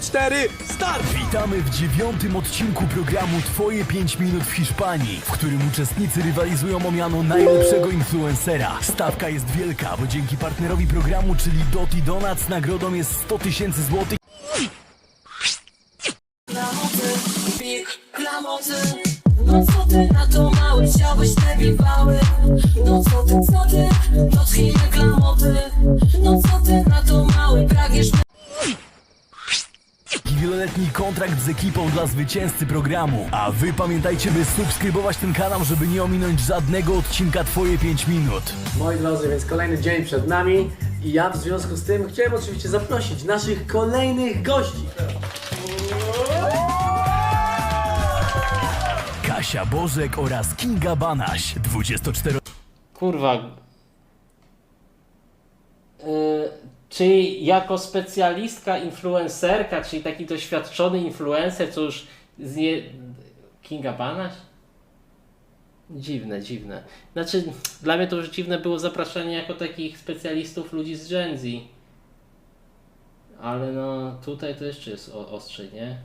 4, start! Witamy w dziewiątym odcinku programu Twoje 5 minut w Hiszpanii, w którym uczestnicy rywalizują o miano najlepszego influencera. Stawka jest wielka, bo dzięki partnerowi programu, czyli Doti Donuts, nagrodą jest 100 tysięcy złotych. Klamoty, big klamoty. No co ty na to mały, chciałbyś te biwały? No co ty, co ty, dotknijmy klamoty. No co ty na to mały, pragniesz i wieloletni kontrakt z ekipą dla zwycięzcy programu. A wy pamiętajcie, by subskrybować ten kanał, żeby nie ominąć żadnego odcinka Twoje 5 minut. Moi drodzy, więc kolejny dzień przed nami i ja w związku z tym chciałem oczywiście zaprosić naszych kolejnych gości. Kasia Bożek oraz Kinga Banaś, 24 Kurwa. Yy, czyli jako specjalistka, influencerka, czyli taki doświadczony influencer, co już z nie... Kinga Banaś? Dziwne, dziwne. Znaczy, dla mnie to już dziwne było zapraszanie jako takich specjalistów ludzi z Gen Z. Ale no, tutaj to jeszcze jest ostrzej, nie?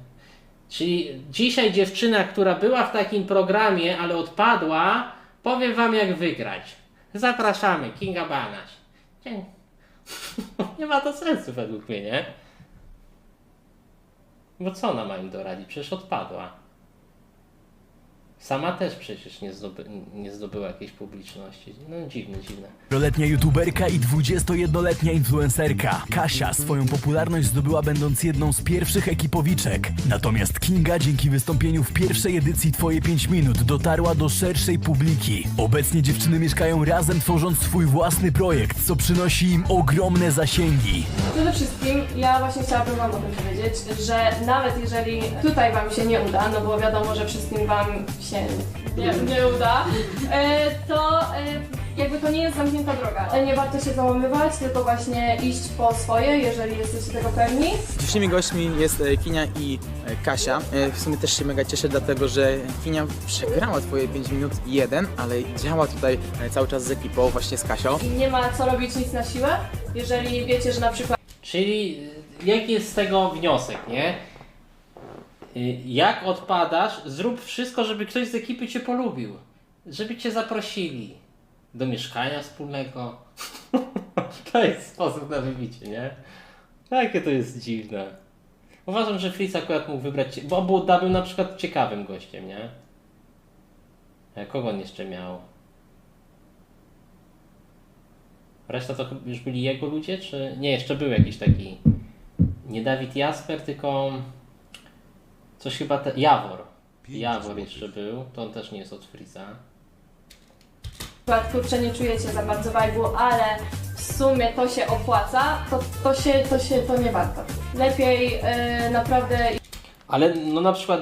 Czyli dzisiaj dziewczyna, która była w takim programie, ale odpadła, powiem wam jak wygrać. Zapraszamy, Kinga Banaś. Dzień. nie ma to sensu według mnie, nie? Bo co ona ma im doradzić? Przecież odpadła. Sama też przecież nie, zdoby, nie zdobyła jakiejś publiczności. No dziwne, dziwne. letnia youtuberka i 21-letnia influencerka. Kasia swoją popularność zdobyła będąc jedną z pierwszych ekipowiczek. Natomiast Kinga dzięki wystąpieniu w pierwszej edycji Twoje 5 minut dotarła do szerszej publiki. Obecnie dziewczyny mieszkają razem tworząc swój własny projekt, co przynosi im ogromne zasięgi. Przede wszystkim ja właśnie chciałabym Wam o tym powiedzieć, że nawet jeżeli tutaj Wam się nie uda, no bo wiadomo, że wszystkim Wam się nie, nie uda, e, to e, jakby to nie jest zamknięta droga. E, Nie warto się załamywać, tylko właśnie iść po swoje, jeżeli jesteście tego pewni. Dzisiejszymi gośćmi jest e, Kinia i e, Kasia. E, W sumie też się mega cieszę, dlatego że Kinia przegrała twoje 5 minut 1, ale działa tutaj e, cały czas z ekipą, właśnie z Kasią. I nie ma co robić nic na siłę, jeżeli wiecie, że na przykład Czyli y, jaki jest z tego wniosek, nie? Y, Jak odpadasz, zrób wszystko, żeby ktoś z ekipy cię polubił. Żeby cię zaprosili do mieszkania wspólnego. to jest sposób na wybicie, nie? Jakie to jest dziwne. Uważam, że Fritz akurat mógł wybrać, bo był na przykład ciekawym gościem, nie? Kogo on jeszcze miał? Reszta to już byli jego ludzie, czy... Nie, jeszcze był jakiś taki... Nie Dawid Jasper, tylko... Coś chyba... Te... Jawor. Jawor jeszcze był. To on też nie jest od Friza. kurczę nie czujecie za bardzo vibe'u, ale w sumie to się opłaca, to, to się, to się, to nie warto. Lepiej e, naprawdę Ale no na przykład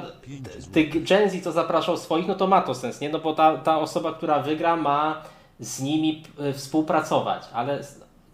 ty Gen Z co zapraszał swoich, no to ma to sens, nie? No bo ta, ta osoba, która wygra ma z nimi e, współpracować, ale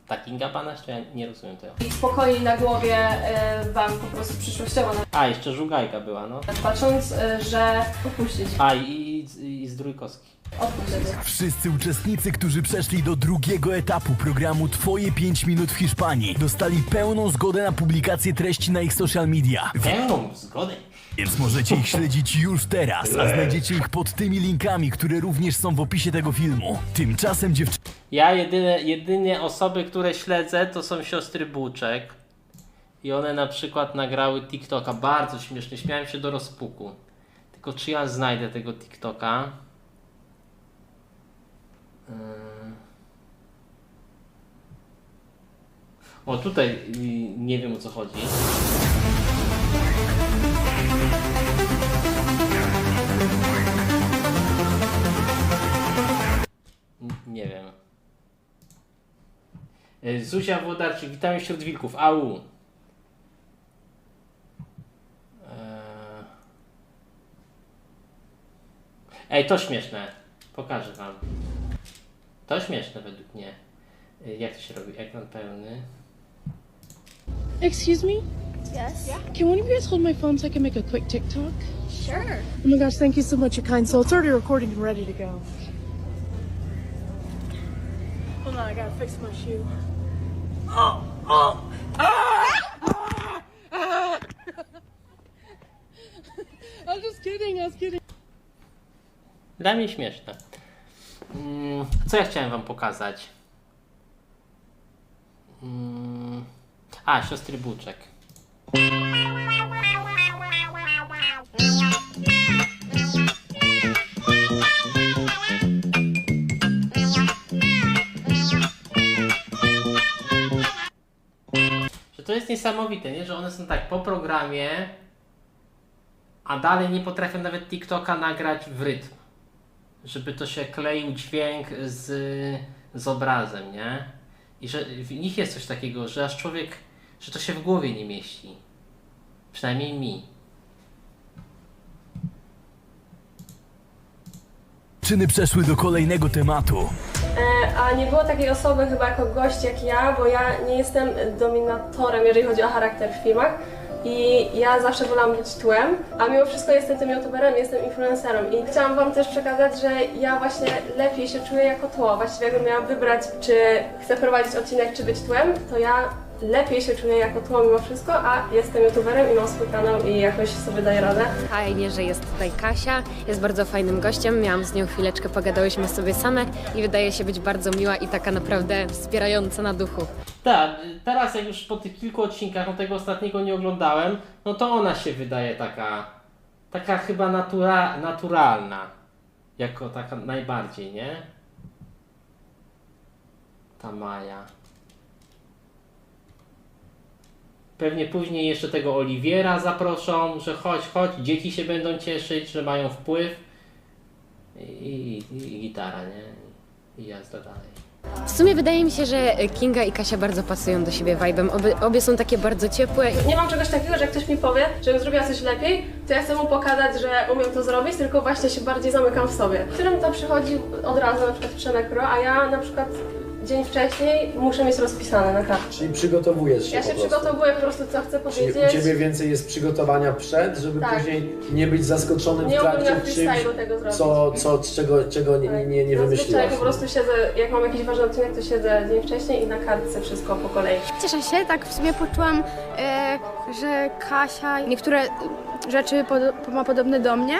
s- ta Kinga Banaś, to ja nie rozumiem tego. i spokojnie na głowie e, Wam po prostu przyszłościowo A, jeszcze Żugajka była, no. patrząc, e, że opuścić, A, i, i, i Zdrójkowski. odpuścić. Wszyscy uczestnicy, którzy przeszli do drugiego etapu programu Twoje 5 minut w Hiszpanii, dostali pełną zgodę na publikację treści na ich social media. Pełną zgodę. Więc możecie ich śledzić już teraz, a znajdziecie ich pod tymi linkami, które również są w opisie tego filmu. Tymczasem dziewczyny Ja jedyne, jedynie osoby, które śledzę, to są siostry Buczek. I one na przykład nagrały TikToka. Bardzo śmiesznie. Śmiałem się do rozpuku. Tylko czy ja znajdę tego TikToka? Yy. O, tutaj nie wiem o co chodzi. Nie wiem. E, Zuzia Włodarczyk, witamy wśród wilków. Au. Eee... Ej, to śmieszne. Pokażę wam. To śmieszne według mnie. E, Jak to się robi? Ekran pełny. Excuse me? Yes. Can one of you guys hold my phone so I can make a quick TikTok? Sure. Oh my gosh, thank you so much, you kind soul. It's already recording and ready to go on, I gotta fix my shoe. Oh, oh, ah! Ah! I'm just kidding, I was kidding. Dla mnie śmieszne. Mm, co ja chciałem Wam pokazać? Mm, a, siostry Buczek. Jest niesamowite, nie? Że one są tak po programie, a dalej nie potrafią nawet TikToka nagrać w rytm żeby to się kleił dźwięk z, z obrazem, nie? I że w nich jest coś takiego, że aż człowiek, że to się w głowie nie mieści. Przynajmniej mi. Czyny przeszły do kolejnego tematu. E, a nie było takiej osoby chyba jako gość jak ja, bo ja nie jestem dominatorem, jeżeli chodzi o charakter w filmach. I ja zawsze wolałam być tłem, a mimo wszystko jestem tym youtuberem, jestem influencerem. I chciałam wam też przekazać, że ja właśnie lepiej się czuję jako tło. Właściwie jakbym miała wybrać, czy chcę prowadzić odcinek, czy być tłem, to ja lepiej się czuję jako tło mimo wszystko, a jestem youtuberem i mam swój kanał i jakoś sobie daję radę. Fajnie, że jest tutaj Kasia, jest bardzo fajnym gościem, miałam z nią chwileczkę, pogadałyśmy sobie same i wydaje się być bardzo miła i taka naprawdę wspierająca na duchu. Tak, teraz jak już po tych kilku odcinkach, no tego ostatniego nie oglądałem, no to ona się wydaje taka, taka chyba natura, naturalna. Jako taka najbardziej, nie? Ta Maja. Pewnie później jeszcze tego Oliwiera zaproszą, że chodź, chodź, dzieci się będą cieszyć, że mają wpływ. I, i, i gitara, nie? I jazda dalej. W sumie wydaje mi się, że Kinga i Kasia bardzo pasują do siebie vibe'em. Obie, obie są takie bardzo ciepłe. Nie mam czegoś takiego, że jak ktoś mi powie, żebym zrobiła coś lepiej, to ja chcę mu pokazać, że umiem to zrobić, tylko właśnie się bardziej zamykam w sobie. Którym to przychodzi od razu, na przykład Przemek Pro, a ja na przykład dzień wcześniej muszę mieć rozpisane na kartce. Czyli przygotowujesz się Ja po się prostu. przygotowuję po prostu, co chcę Czyli powiedzieć. u Ciebie więcej jest przygotowania przed, żeby Tak. później nie być zaskoczonym Nie w umiem na trakcie czymś, freestylu tego zrobić. co, co, czego, czego nie, nie, nie Zazwyczaj wymyśliłaś. po prostu siedzę, jak mam jakiś ważny odcinek, to siedzę dzień wcześniej i na kartce wszystko po kolei. Cieszę się, tak w sumie poczułam, e, że Kasia niektóre rzeczy pod, ma podobne do mnie.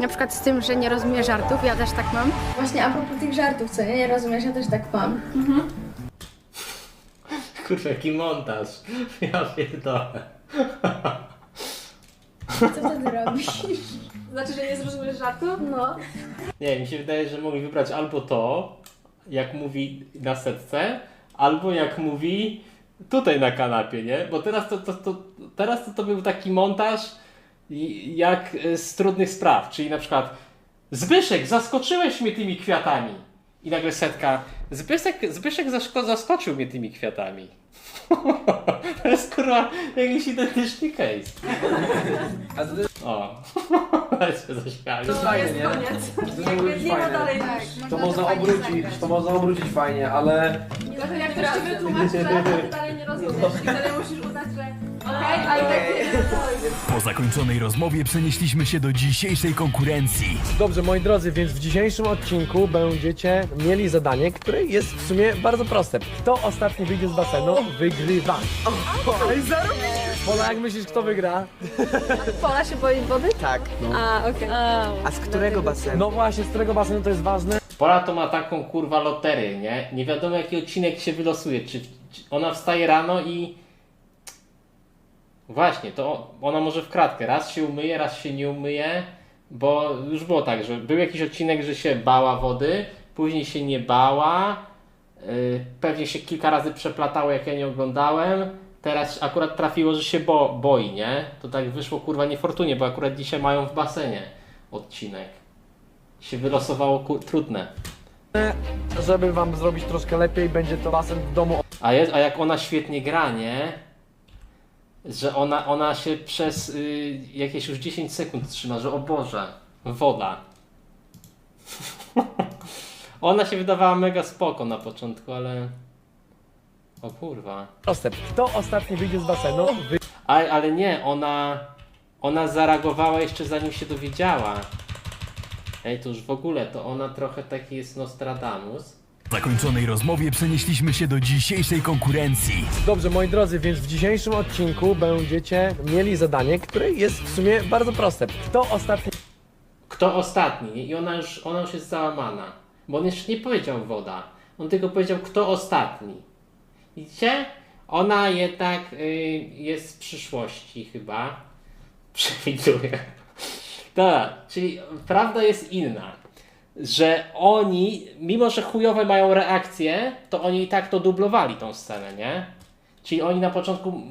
Na przykład z tym, że nie rozumie żartów, ja też tak mam. Właśnie a propos tych żartów, co nie? Nie rozumiesz, ja też tak mam. Kurwa, jaki montaż. Ja pierdolę. Co ty robisz? Znaczy, że nie zrozumiesz żartu? No. Nie, mi się wydaje, że mogli wybrać albo to, jak mówi na setce, albo jak mówi tutaj na kanapie, nie? Bo teraz to, to, to, teraz to, to był taki montaż jak e, z trudnych spraw, czyli na przykład Zbyszek, zaskoczyłeś mnie tymi kwiatami. I nagle setka, Zbyszek, Zbyszek zaszko- zaskoczył mnie tymi kwiatami. to jest kurwa jakiś identyczny case. O, się zaśmiali. To jest fajnie, nie? To może być fajnie. To można obrócić, to można obrócić fajnie, ale Dlatego jak ktoś ci wytłumaczy, że ty dalej nie rozumiesz i wtedy musisz uznać, że tak. Po zakończonej rozmowie przenieśliśmy się do dzisiejszej konkurencji. Dobrze, moi drodzy, więc w dzisiejszym odcinku będziecie mieli zadanie, które jest w sumie bardzo proste. Kto ostatni wyjdzie z basenu, wygrywa. Pola, jak myślisz, kto wygra? Pola się boi wody? Tak. A, okej. A z którego basenu? No właśnie, z którego basenu to jest ważne? Pola to ma taką kurwa loterię, nie? Nie wiadomo jaki odcinek się wylosuje. Czy, czy ona wstaje rano i. Właśnie, to ona może w kratkę. Raz się umyje, raz się nie umyje, bo już było tak, że był jakiś odcinek, że się bała wody, później się nie bała, yy, pewnie się kilka razy przeplatało, jak ja nie oglądałem. Teraz akurat trafiło, że się bo, boi, nie? To tak wyszło kurwa niefortunnie, bo akurat dzisiaj mają w basenie odcinek się wylosowało trudne. Żeby wam zrobić troszkę lepiej, będzie to basen w domu. A, jest, a jak ona świetnie gra, nie? Że ona, ona się przez y, jakieś już 10 sekund trzyma, że o Boże, woda. ona się wydawała mega spoko na początku, ale... O kurwa. Kto ostatni wyjdzie z basenu, A, ale nie, ona... Ona zareagowała jeszcze zanim się dowiedziała. Ej, to już w ogóle, to ona trochę taki jest Nostradamus. Zakończonej rozmowie przenieśliśmy się do dzisiejszej konkurencji. Dobrze, moi drodzy, więc w dzisiejszym odcinku będziecie mieli zadanie, które jest w sumie bardzo proste. Kto ostatni Kto ostatni? I ona już, ona już jest załamana. Bo on jeszcze nie powiedział woda. On tylko powiedział, kto ostatni. Widzicie? Ona jednak y, jest z przyszłości chyba. Przewiduję. Dobra, czyli prawda jest inna. Że oni, mimo że chujowe mają reakcje, to oni i tak to dublowali tą scenę, nie? Czyli oni na początku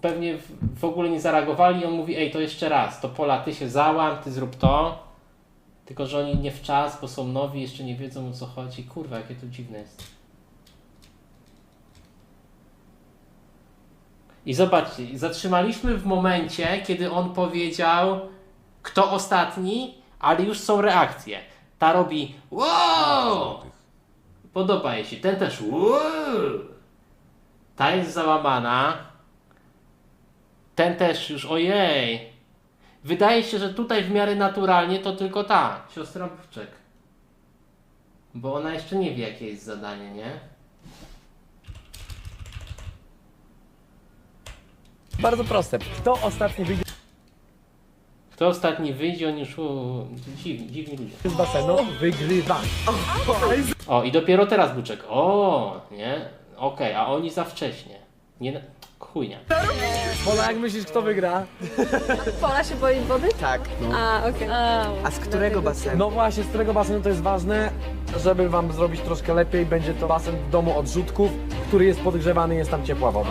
pewnie w ogóle nie zareagowali i on mówi, ej, to jeszcze raz, to Pola, ty się załam, ty zrób to. Tylko, że oni nie w czas, bo są nowi, jeszcze nie wiedzą o co chodzi. Kurwa, jakie to dziwne jest. I zobaczcie, zatrzymaliśmy w momencie, kiedy on powiedział, kto ostatni, ale już są reakcje. Ta robi wow! Podoba jej się. Ten też wow! Ta jest załamana. Ten też już ojej. Wydaje się, że tutaj w miarę naturalnie to tylko ta, siostra Bówczek. Bo ona jeszcze nie wie, jakie jest zadanie, nie? Bardzo proste. Kto ostatni wyjdzie Kto ostatni wyjdzie, on już... U, dziwni, dziwni ludzie. z basenu, wygrywa. O, i dopiero teraz Buczek. O, nie? Okej, a oni za wcześnie. Nie... na- Chujnia. Pola, jak myślisz, kto wygra? Pola się boi wody? Tak. A, okej. A z którego basenu? No właśnie, z którego basenu to jest ważne, żeby wam zrobić troszkę lepiej, będzie to basen w domu odrzutków, który jest podgrzewany, jest tam ciepła woda.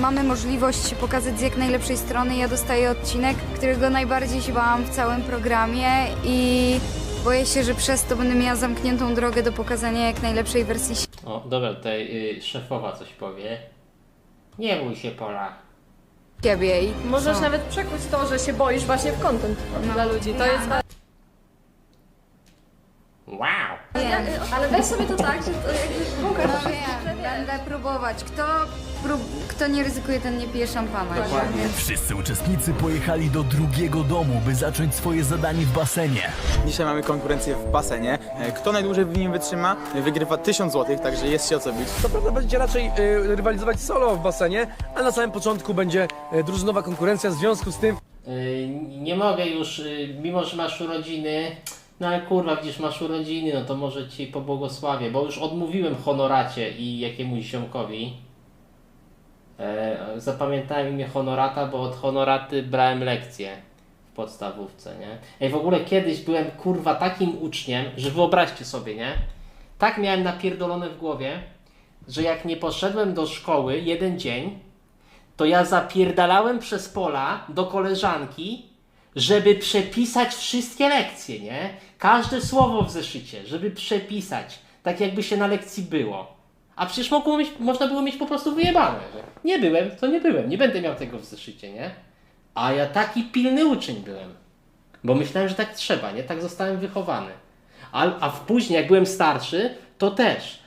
Mamy możliwość pokazać z jak najlepszej strony. Ja dostaję odcinek, którego najbardziej się bałam w całym programie i boję się, że przez to będę miała zamkniętą drogę do pokazania jak najlepszej wersji O, dobra, tutaj y, szefowa coś powie. Nie bój się, Pola. siebie. I Możesz nawet przekuć to, że się boisz właśnie w content dla ludzi. To jest Wow! Ale weź sobie to tak, że to jakby pokaż. Będę próbować. Kto, prób, kto nie ryzykuje, ten nie pije szampana. Wszyscy uczestnicy pojechali do drugiego domu, by zacząć swoje zadanie w basenie. Dzisiaj mamy konkurencję w basenie. E, Kto najdłużej w nim wytrzyma, wygrywa 1000 zł, także jest się o co bić. Co prawda będziecie raczej y, rywalizować solo w basenie, ale na samym początku będzie y, drużynowa konkurencja w związku z tym Y, nie mogę już, y, mimo że masz urodziny, no ale kurwa, widzisz, masz urodziny, no to może ci pobłogosławię, bo już odmówiłem honoracie i jakiemuś ziomkowi. E, zapamiętałem imię honorata, bo od honoraty brałem lekcje w podstawówce, nie? Ej, w ogóle kiedyś byłem kurwa takim uczniem, że wyobraźcie sobie, nie? Tak miałem napierdolone w głowie, że jak nie poszedłem do szkoły jeden dzień, to ja zapierdalałem przez pola do koleżanki, żeby przepisać wszystkie lekcje, nie? Każde słowo w zeszycie, żeby przepisać, tak jakby się na lekcji było. A przecież mogło mieć, można było mieć po prostu wyjebane, że nie byłem, to nie byłem, nie będę miał tego w zeszycie, nie? A ja taki pilny uczeń byłem. Bo myślałem, że tak trzeba, nie? Tak zostałem wychowany. A, a później, jak byłem starszy, to też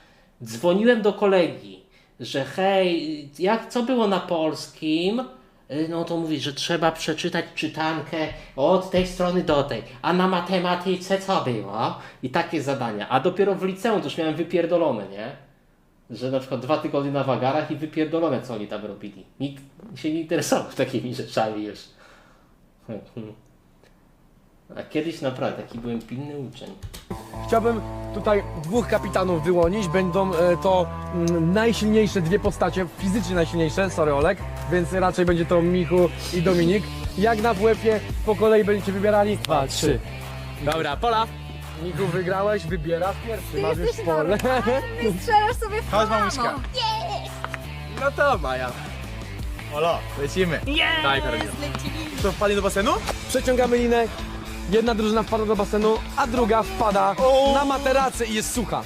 dzwoniłem do kolegi, że hej, jak co było na polskim? Y, No to mówi, że trzeba przeczytać czytankę od tej strony do tej. A na matematyce co było? I takie zadania. A dopiero w liceum to już miałem wypierdolone, nie? Że na przykład dwa tygodnie na wagarach i wypierdolone, co oni tam robili. Nikt się nie interesował takimi rzeczami już. A kiedyś naprawdę taki byłem pilny uczeń. Chciałbym tutaj dwóch kapitanów wyłonić. Będą e, to mm, najsilniejsze dwie postacie, fizycznie najsilniejsze, sorry Olek, więc raczej będzie to Michu i Dominik. Jak na WF-ie po kolei będziecie wybierali? Dwa, trzy. Dobra, Pola. Michu wygrałeś, wybierasz pierwszy, masz już pole. Strzelasz sobie w Chodź mamuśka. No to Maja. Olo, lecimy. Daj Karolina. Kto wpadnie do basenu? Przeciągamy linę. Jedna drużyna wpada do basenu, a druga wpada na materacy i jest sucha.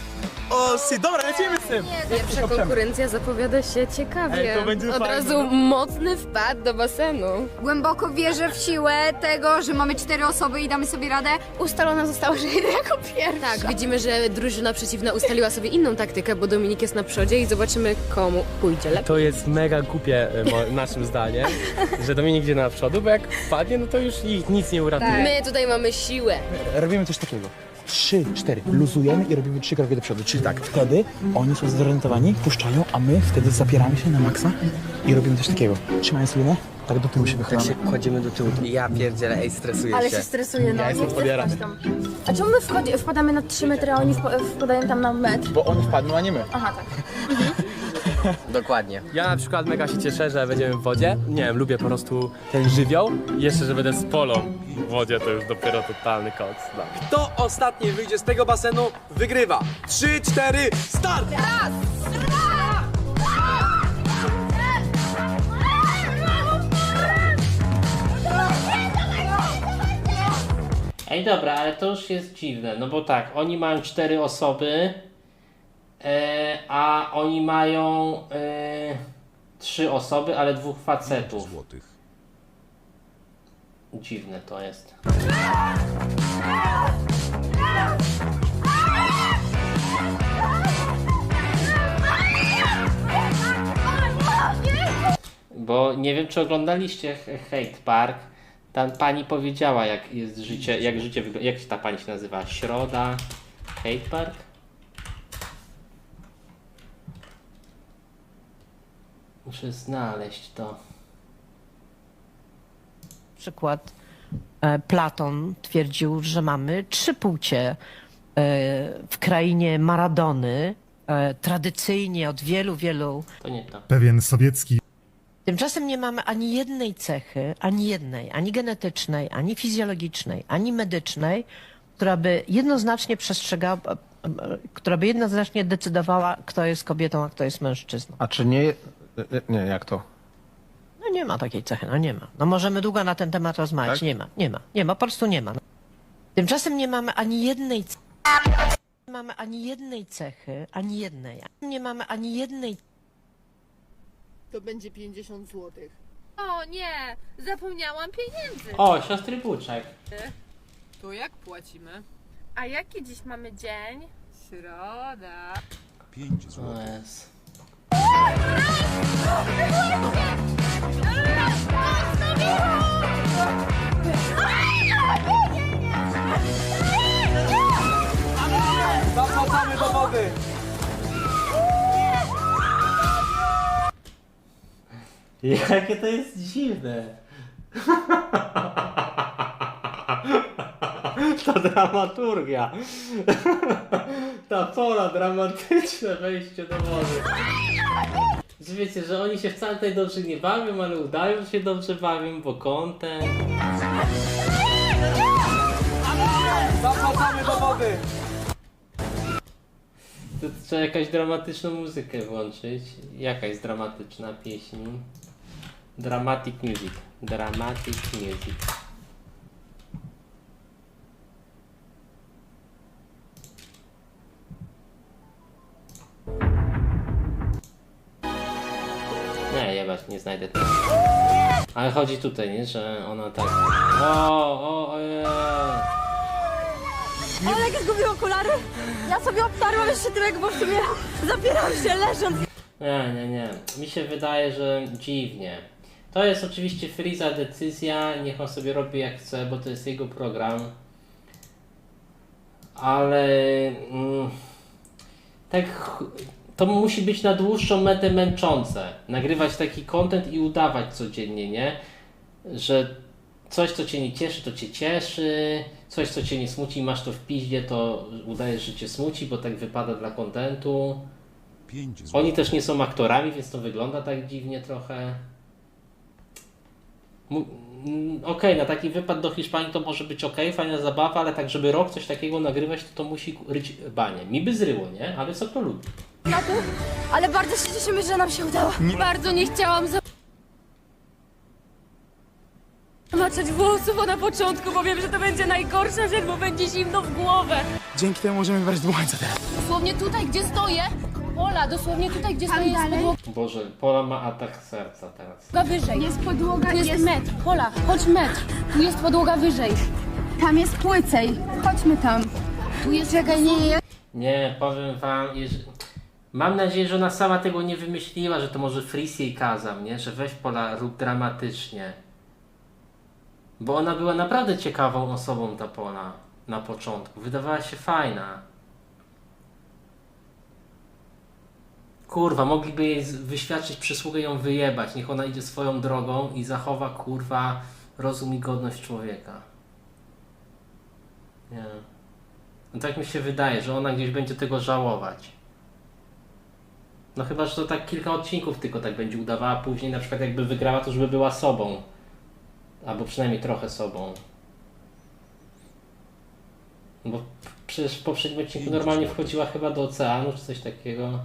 O, si, dobra, lecimy z tym. Pierwsza konkurencja zapowiada się ciekawie. Ej, to będzie Od fajne. razu mocny wpad do basenu. Głęboko wierzę w siłę tego, że mamy cztery osoby i damy sobie radę. Ustalone zostało, że jedę jako pierwsza. Tak, widzimy, że drużyna przeciwna ustaliła sobie inną taktykę, bo Dominik jest na przodzie i zobaczymy komu pójdzie lepiej. To jest mega głupie e, mo- naszym zdaniem, że Dominik idzie na przodu, bo jak wpadnie, no to już ich nic nie uratuje. My tutaj mamy siłę. Robimy coś takiego. Trzy, cztery, luzujemy i robimy trzy kroki do przodu. Czyli tak, wtedy oni są zorientowani, puszczają, a my wtedy zapieramy się na maksa i robimy coś takiego. Trzymając linę, tak do tyłu się wychylamy. kładziemy do tyłu. Ja pierdzielę, ej, stresuję Ale się stresuję, no. Ja jestem nie chcę podjarany. wpaść tam. A czemu my wchodzi, wpadamy na 3 metry, a oni wpa- wpadają tam na metr? Bo oni wpadną, a nie my. Aha, tak. Dokładnie. Ja na przykład mega się cieszę, że będziemy w wodzie. Nie wiem, lubię po prostu ten żywioł. I jeszcze, że będę z polą w wodzie, to już dopiero totalny koks. No. Kto ostatni wyjdzie z tego basenu, wygrywa. Trzy, cztery, start! Ej, dobra, ale to już jest dziwne, no bo tak, oni mają cztery osoby, e, a oni mają e, trzy osoby, ale dwóch facetów. Dziwne to jest. Bo nie wiem, czy oglądaliście Hate Park. Tam pani powiedziała, jak jest życie, jak życie wygląda. Jak ta pani się nazywa? Środa. Hate Park? Muszę znaleźć to. Przykład e, Platon twierdził, że mamy trzy płcie e, w krainie Maradony, e, tradycyjnie od wielu, wielu. To nie to. Pewien sowiecki Tymczasem nie mamy ani jednej cechy, ani jednej, ani genetycznej, ani fizjologicznej, ani medycznej, która by jednoznacznie przestrzegała, która by jednoznacznie decydowała, kto jest kobietą, a kto jest mężczyzną. A czy nie... Nie, jak to? No nie ma takiej cechy, no nie ma. No możemy długo na ten temat rozmawiać. Tak? Nie ma, nie ma, nie ma, po prostu nie ma. Tymczasem nie mamy ani jednej c- nie mamy ani jednej cechy, ani jednej. Nie mamy ani jednej To będzie 50 złotych. O nie, zapomniałam pieniędzy. O, siostry Buczek. To jak płacimy? A jaki dziś mamy dzień? Środa. O jest. Zapraszamy do wody! Jakie to jest dziwne. Ta dramaturgia. Ta pola dramatyczne wejście do wody. Że wiecie, że oni się wcale tutaj dobrze nie bawią, ale udają, że się dobrze bawią, bo content. Zapraszamy do wody! To trzeba jakaś dramatyczną muzykę włączyć. Jaka jest dramatyczna pieśń? Dramatic music. Dramatic music. Znajdę tego. Ale chodzi tutaj, nie? Że ona tak... O, o, ojej. Olek zgubił okulary? Ja sobie obtarłam jeszcze tyłek, bo w sumie zapieram się leżąc. Nie, nie, nie. Mi się wydaje, że dziwnie. To jest oczywiście Freeza decyzja, niech on sobie robi jak chce, bo to jest jego program. Ale mm, tak to musi być na dłuższą metę męczące. Nagrywać taki content i udawać codziennie, nie? Że coś, co cię nie cieszy, to cię cieszy, coś, co cię nie smuci, masz to w piździe, to udajesz, że cię smuci, bo tak wypada dla kontentu. Oni też nie są aktorami, więc to wygląda tak dziwnie trochę. Mm, Okej, na taki wypad do Hiszpanii to może być okej, fajna zabawa, ale tak, żeby rok coś takiego nagrywać, to to musi ryć banie. Mi by zryło, nie? Ale co kto lubi? Ale bardzo się cieszymy, że nam się udało. Bardzo nie chciałam zamaczać włosów na początku, bo wiem, że to będzie najgorsza rzecz, bo będzie zimno w głowę. Dzięki temu możemy wybrać dmuchańca teraz. Dosłownie tutaj, gdzie stoję, Ola, dosłownie tutaj, gdzie stoję, jest podłoga Boże, Pola ma atak serca teraz. wyżej. Jest podłoga, tu jest, metr. Pola, chodź metr. Tu jest podłoga wyżej. Tam jest płycej. Chodźmy tam. Tu jest... Czekaj, nie, nie. Nie, powiem wam, jeż... mam nadzieję, że ona sama tego nie wymyśliła, że to może Fris jej kazał, nie? Że weź Pola, rób dramatycznie. Bo ona była naprawdę ciekawą osobą, ta Pola. na początku. Wydawała się fajna. Kurwa, mogliby jej wyświadczyć przysługę ją wyjebać. Niech ona idzie swoją drogą i zachowa kurwa rozum i godność człowieka. Nie. No tak mi się wydaje, że ona gdzieś będzie tego żałować. No chyba, że to tak kilka odcinków tylko tak będzie udawała, później na przykład jakby wygrała, to żeby była sobą. Albo przynajmniej trochę sobą. Bo przecież w poprzednim odcinku normalnie wchodziła chyba do oceanu czy coś takiego.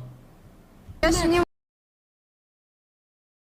Ja się nie